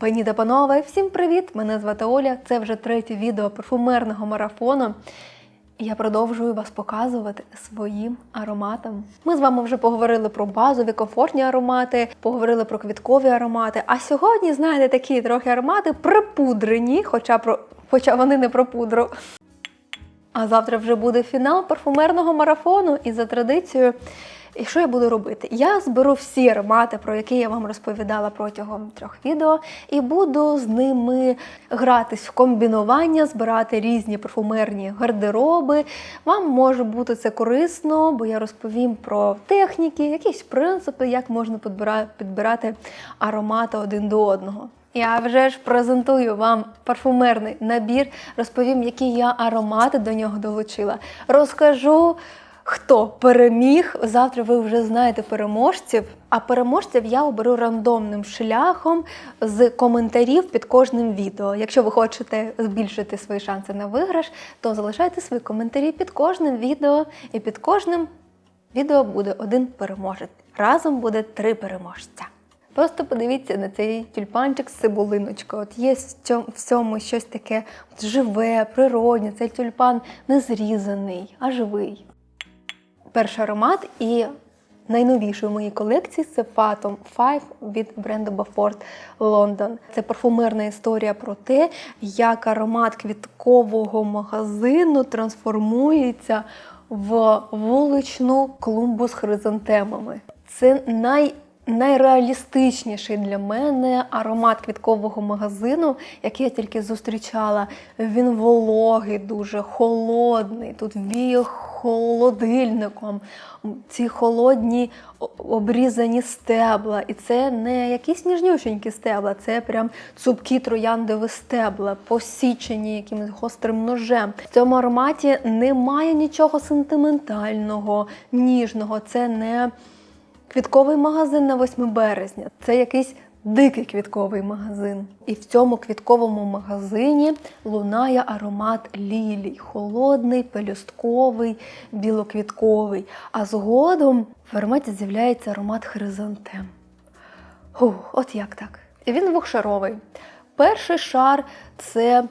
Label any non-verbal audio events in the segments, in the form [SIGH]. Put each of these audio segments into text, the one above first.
Пані та панове, всім привіт! Мене звати Оля. Це вже третє відео парфумерного марафону. Я продовжую вас показувати своїм ароматом. Ми з вами вже поговорили про базові комфортні аромати, поговорили про квіткові аромати. А сьогодні, знаєте, такі трохи аромати припудрені, хоча про хоча вони не про пудру. А завтра вже буде фінал парфумерного марафону, і за традицією. І що я буду робити? Я зберу всі аромати, про які я вам розповідала протягом трьох відео, і буду з ними гратись в комбінування, збирати різні парфумерні гардероби. Вам може бути це корисно, бо я розповім про техніки, якісь принципи, як можна підбирати аромати один до одного. Я вже ж презентую вам парфумерний набір, розповім, які я аромати до нього долучила. Розкажу, хто переміг. Завтра ви вже знаєте переможців. А переможців я оберу рандомним шляхом з коментарів під кожним відео. Якщо ви хочете збільшити свої шанси на виграш, то залишайте свої коментарі під кожним відео, і під кожним відео буде один переможець. Разом буде три переможця. Просто подивіться на цей тюльпанчик з цибулиночкою. От є в цьому, щось таке живе, природне. Цей тюльпан не зрізаний, а живий. Перший аромат і найновіший у моїй колекції це Phantom 5 від бренду Beaufort London. Це парфумерна історія про те, як аромат квіткового магазину трансформується в вуличну клумбу з хризантемами. Це най найреалістичніший для мене аромат квіткового магазину, який я тільки зустрічала. Він вологий, дуже холодний. Тут віє холодильником. Ці холодні обрізані стебла. І це не якісь ніжнюшенькі стебла, це прям цупкі трояндові стебла, посічені якимось гострим ножем. В цьому ароматі немає нічого сентиментального, ніжного. Це не Квітковий магазин на 8 березня це якийсь дикий квітковий магазин. І в цьому квітковому магазині лунає аромат лілій, холодний, пелюстковий, білоквітковий. А згодом в ароматі з'являється аромат хризантем. Ух, от як так? І він двохшаровий. Перший шар це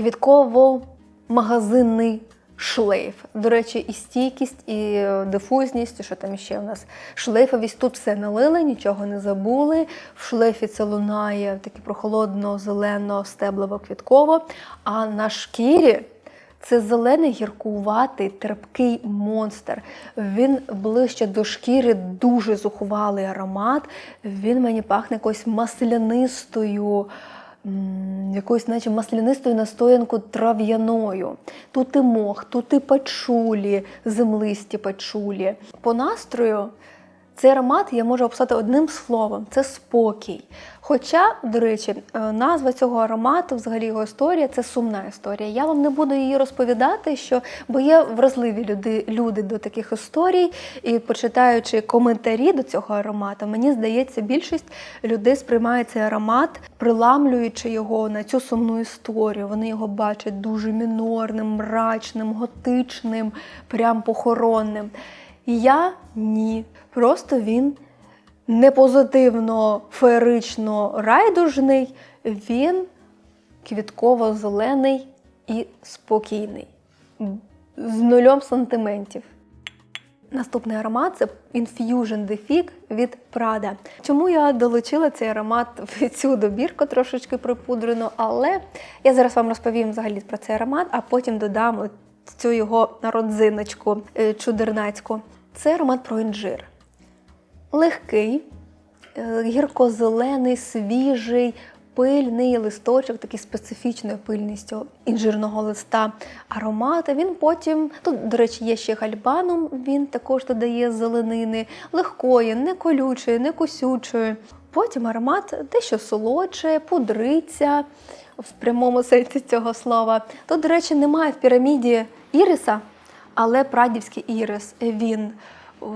квітково-магазинний шлейф. До речі, і стійкість, і е, дифузність, і що там ще у нас шлейфовість. Тут все налили, нічого не забули. В шлейфі це лунає таке прохолодно, зелено, стеблово квітково. А на шкірі це зелений гіркуватий, терпкий монстр. Він ближче до шкіри, дуже зухвалий аромат. Він мені пахне якоюсь маслянистою. Якоюсь, наче маслянистою настоянку трав'яною. Тут і мох, тут і пачулі, землисті пачулі. По настрою цей аромат я можу описати одним словом це спокій. Хоча, до речі, е, назва цього аромату, взагалі його історія це сумна історія. Я вам не буду її розповідати, що, бо є вразливі люди, люди до таких історій, і почитаючи коментарі до цього аромату, мені здається, більшість людей сприймає цей аромат, приламлюючи його на цю сумну історію. Вони його бачать дуже мінорним, мрачним, готичним, прям похоронним. Я ні. Просто він не позитивно, феєрично райдужний, він квітково-зелений і спокійний, з нульом сантиментів. Наступний аромат це Infusion de Fig від Prada. Чому я долучила цей аромат в цю добірку трошечки припудрену, але я зараз вам розповім взагалі про цей аромат, а потім додам цю його родзиночку е, чудернацьку. Це аромат про інжир. Легкий, е, гірко-зелений, свіжий, пильний листочок, такий специфічною пильністю інжирного листа аромата. Він потім, тут, до речі, є ще гальбаном, він також додає зеленини, легкої, не колючої, не косючої. Потім аромат дещо солодше, пудриться в прямому сенсі цього слова. Тут, до речі, немає в піраміді іриса, але прадівський ірис він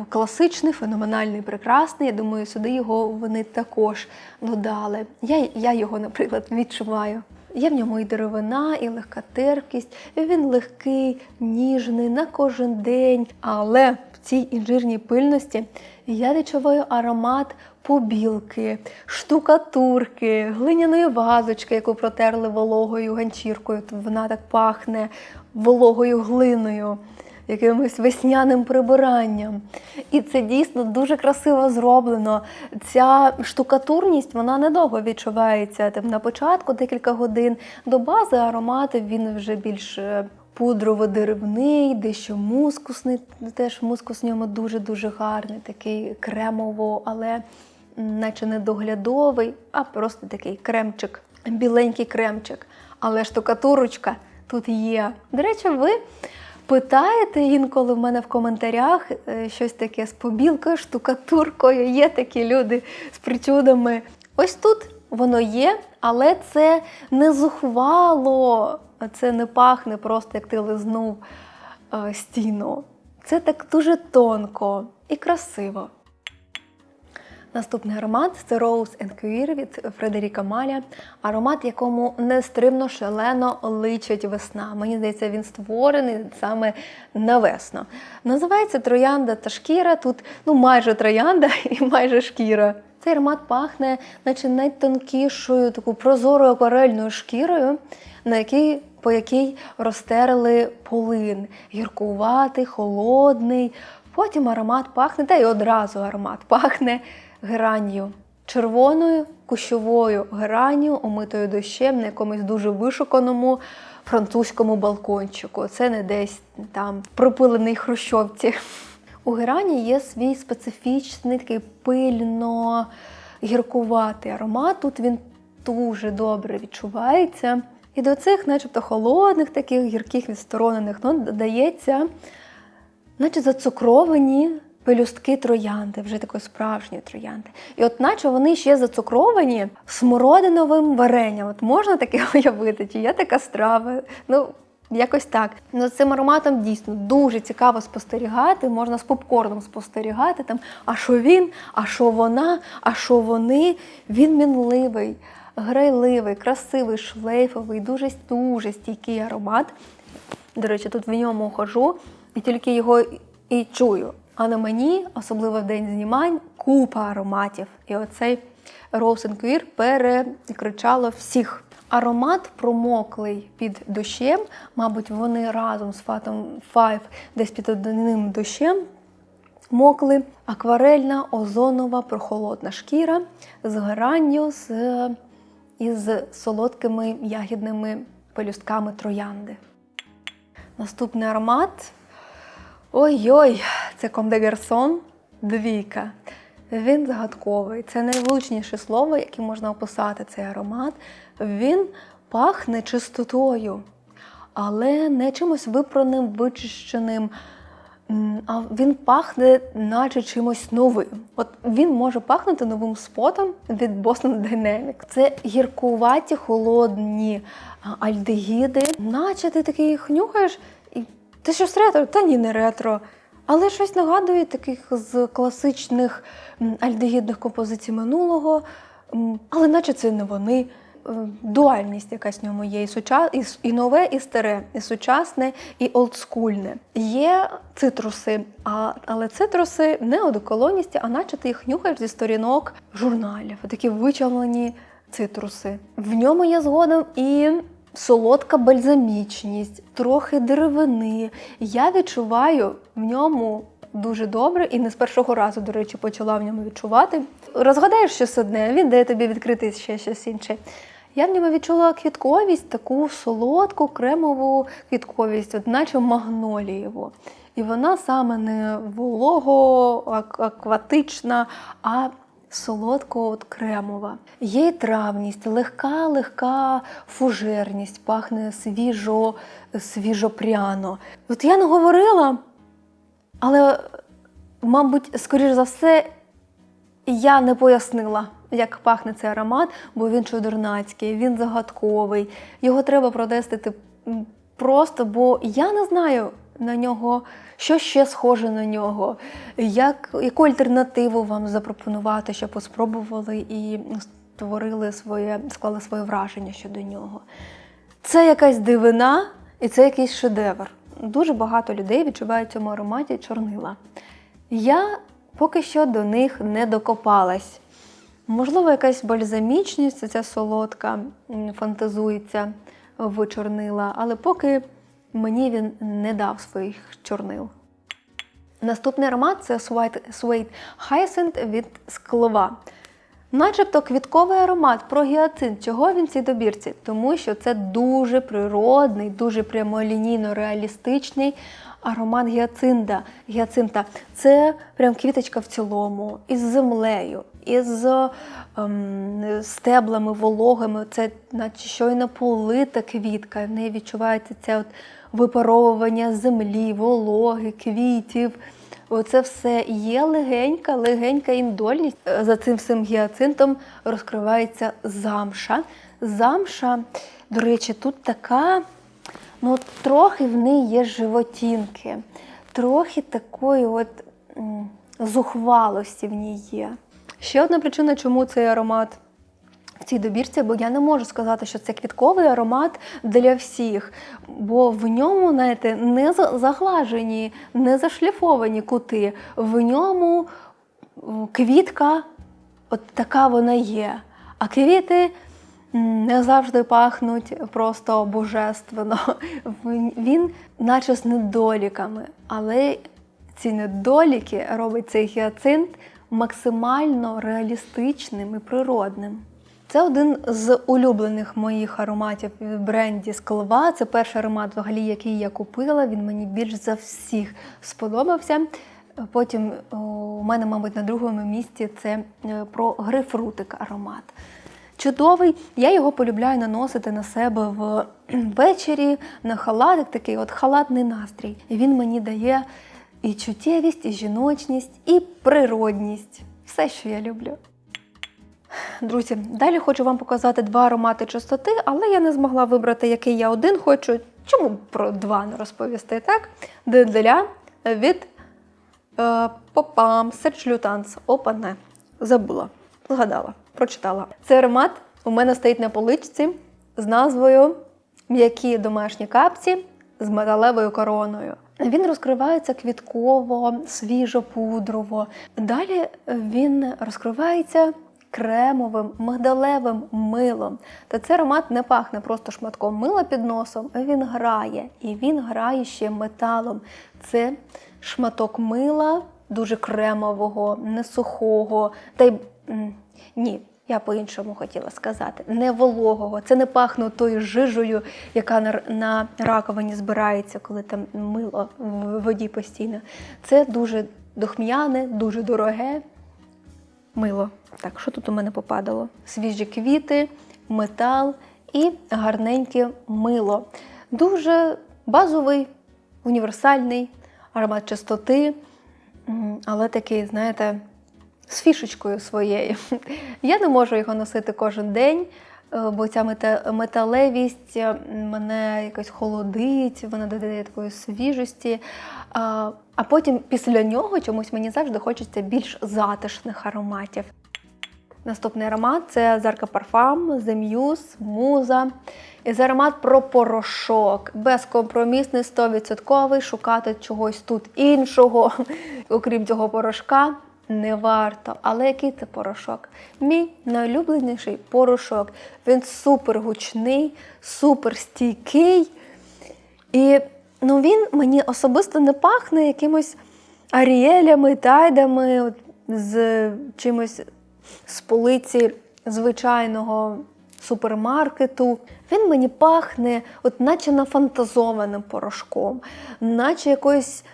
класичний, феноменальний, прекрасний. Я думаю, сюди його вони також додали. Я, я його, наприклад, відчуваю. Є в ньому і деревина, і легка терпкість. Він легкий, ніжний на кожен день. Але в цій інжирній пильності я відчуваю аромат побілки, штукатурки, глиняної вазочки, яку протерли вологою ганчіркою. Вона так пахне вологою глиною, якимось весняним прибиранням. І це дійсно дуже красиво зроблено. Ця штукатурність вона недовго відчувається. Там на початку декілька годин до бази аромати він вже більш е, пудрово-деревний, дещо мускусний. Теж мускус в ньому дуже-дуже гарний, такий кремово, але наче не доглядовий, а просто такий кремчик, біленький кремчик. Але штукатурочка тут є. До речі, ви питаєте інколи в мене в коментарях е, щось таке з побілкою, штукатуркою. Є такі люди з причудами. Ось тут воно є, але це не зухвало, це не пахне просто як ти лизнув е, стіну. Це так дуже тонко і красиво. Наступний аромат це Rose and Queer від Фредеріка Маля. Аромат, якому нестримно шалено личить весна. Мені здається, він створений саме на весну. Називається Троянда та шкіра. Тут ну майже троянда [LAUGHS] і майже шкіра. Цей аромат пахне, наче найтонкішою, таку прозорою акварельною шкірою, на якій, по якій розтерли полин. Гіркуватий, холодний. Потім аромат пахне, та й одразу аромат пахне геранью. Червоною кущовою геранью, омитою дощем на якомусь дуже вишуканому французькому балкончику. Це не десь там в пропиленій хрущовці. У герані є свій специфічний такий пильно гіркуватий аромат. Тут він дуже добре відчувається. І до цих, начебто, холодних, таких гірких відсторонених нот додається, наче зацукровані пелюстки троянди, вже такої справжньої троянди. І от наче вони ще зацукровані смородиновим варенням. От можна таке [LAUGHS] уявити, чи є така страва? Ну, Якось так. Ну, цим ароматом дійсно дуже цікаво спостерігати. Можна з попкорном спостерігати. Там, а що він, а що вона, а що вони. Він мінливий, грайливий, красивий, шлейфовий, дуже дуже стійкий аромат. До речі, тут в ньому хожу і тільки його і чую. А на мені, особливо в день знімань, купа ароматів. І оцей Rose Queer перекричало всіх. Аромат промоклий під дощем. Мабуть, вони разом з Fatum 5 десь під одним дощем мокли. Акварельна, озонова, прохолодна шкіра з геранню, з, із солодкими ягідними пелюстками троянди. Наступний аромат. Ой-ой, це des двійка. Він загадковий. Це найвлучніше слово, яке можна описати цей аромат. Він пахне чистотою, але не чимось випраним, вичищеним. А він пахне, наче чимось новим. От він може пахнути новим спотом від Boston Dynamic. Це гіркуваті, холодні альдегіди, наче ти такий їх нюхаєш, і ти щось ретро? Та ні, не ретро. Але щось нагадує таких з класичних альдегідних композицій минулого, але наче це не вони. Е, Дуальність якась в ньому є, і, суча... і, нове, і старе, і сучасне, і олдскульне. Є цитруси, а... але цитруси не одеколоністі, а наче ти їх нюхаєш зі сторінок журналів. Такі вичавлені цитруси. В ньому є згодом і солодка бальзамічність, трохи деревини. Я відчуваю в ньому дуже добре і не з першого разу, до речі, почала в ньому відчувати. Розгадаєш щось одне, він дає тобі відкрити ще щось інше. Я в ньому відчула квітковість, таку солодку, кремову квітковість, от наче магнолієву. І вона саме не волого, акватична, а солодко от кремова. Є й травність, легка, легка фужерність, пахне свіжо, свіжопряно. От я не говорила, але, мабуть, скоріш за все, я не пояснила, як пахне цей аромат, бо він чудернацький, він загадковий. Його треба протестити просто, бо я не знаю на нього, що ще схоже на нього, як, яку альтернативу вам запропонувати, щоб ви спробували і створили своє, склали своє враження щодо нього. Це якась дивина і це якийсь шедевр. Дуже багато людей відчувають в цьому ароматі чорнила. Я поки що до них не докопалась. Можливо, якась бальзамічність, ця солодка фантазується в чорнила, але поки мені він не дав своїх чорнил. Наступний аромат це Sweet, Hyacinth від склова. Начебто квітковий аромат про гіацинт. Чого він в цій добірці? Тому що це дуже природний, дуже прямолінійно реалістичний аромат гіацинта. гіацинта. Це прям квіточка в цілому, із землею, із ем, стеблами вологими. Це наче щойно полита квітка. В неї відчувається це от випаровування землі, вологи, квітів. Оце все є легенька, легенька індольність. Е, За цим всім гіацинтом розкривається замша. Замша, до речі, тут така, ну, трохи в неї є животінки, трохи такої от зухвалості в ній є. Ще одна причина, чому цей аромат в цій добірці, бо я не можу сказати, що це квітковий аромат для всіх, бо в ньому, знаєте, не заглажені, не зашліфовані кути. В ньому квітка, от така вона є. А квіти не завжди пахнуть просто божественно. [LAUGHS] Він- наче з недоліками, але ці недоліки робить цей гіацинт максимально реалістичним і природним. Це один з улюблених моїх ароматів в бренді Склова. Це перший аромат, взагалі, який я купила. Він мені більш за всіх сподобався. Потім у мене, мабуть, на другому місці це е, про грейпфрутик аромат. Чудовий, я його полюбляю наносити на себе ввечері на халатик, такий от халатний настрій. Він мені дає і чуттєвість, і жіночність, і природність. Все, що я люблю. Друзі, далі хочу вам показати два аромати чистоти, але я не змогла вибрати, який я один хочу. Чому про два не розповісти, так? Деделя від е, Попам Серч Лютанс. Опа, не. Забула. Згадала, прочитала. Цей аромат у мене стоїть на поличці з назвою М'які домашні капці з металевою короною. Він розкривається квітково, свіжо-пудрово. Далі він розкривається кремовим, мигдалевим милом. Та цей аромат не пахне просто шматком мила під носом, він грає. І він грає ще металом. Це шматок мила, дуже кремового, не сухого. Та й ні. Я по-іншому хотіла сказати, не вологого. Це не пахне тою жижею, яка на, на раковині збирається, коли там мило в воді постійно. Це дуже духм'яне, дуже дороге мило. Так, що тут у мене попадало? Свіжі квіти, метал і гарненьке мило. Дуже базовий, універсальний аромат чистоти, але такий, знаєте, з фішечкою своєю. [LAUGHS] Я не можу його носити кожен день, бо ця металевість е, мене якось холодить, вона додає такої свіжості. А, потім після нього чомусь мені завжди хочеться більш затишних ароматів. Наступний аромат це Зарка Парфам, Muse, Муза. І це аромат про порошок. Безкомпромісний, 100%. Шукати чогось тут іншого, [LAUGHS] окрім цього порошка, не варто. Але який це порошок? Мій найулюбленіший порошок. Він супер гучний, супер стійкий. І ну, він мені особисто не пахне якимось аріелями, тайдами, з чимось з полиці звичайного супермаркету. Він мені пахне, от наче нафантазованим порошком, наче якоюсь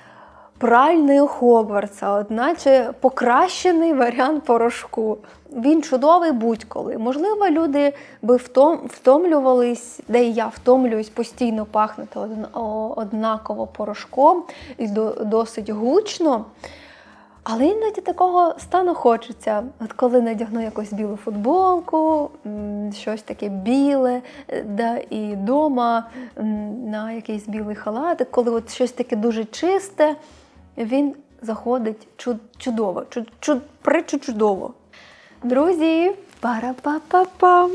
пральною Хогвартса, от наче покращений варіант порошку. Він чудовий будь-коли. Можливо, люди би втом, втомлювались, де і я втомлююсь постійно пахнути однаково порошком і до- досить гучно. Але іноді такого стану хочеться. От коли надягну якусь білу футболку, щось таке біле, е, да, і вдома на якийсь білий халатик, коли от щось таке дуже чисте, він заходить чуд- чудово, чуд, чуд, причудово. Друзі, пара-па-па-пам!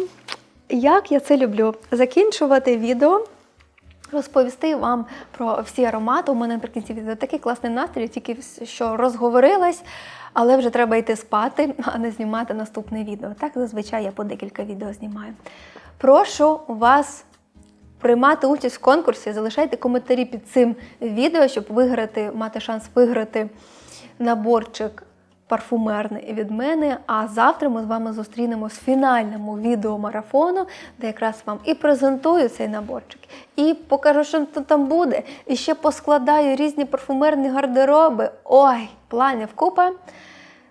Як я це люблю? Закінчувати відео розповісти вам про всі аромати. У мене наприкінці відео такий класний настрій, тільки що розговорилась, але вже треба йти спати, а не знімати наступне відео. Так зазвичай я по декілька відео знімаю. Прошу вас приймати участь в конкурсі, залишайте коментарі під цим відео, щоб виграти, мати шанс виграти наборчик парфумерний від мене. А завтра ми з вами зустрінемось в фінальному відео марафону, де якраз вам і презентую цей наборчик, і покажу, що там буде. І ще поскладаю різні парфумерні гардероби. Ой, планів купа.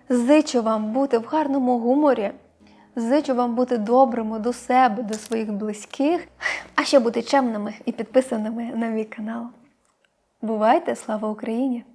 Зичу вам бути в гарному гуморі. Зичу вам бути добрими до себе, до своїх близьких, а ще бути чемними і підписаними на мій канал. Бувайте, слава Україні!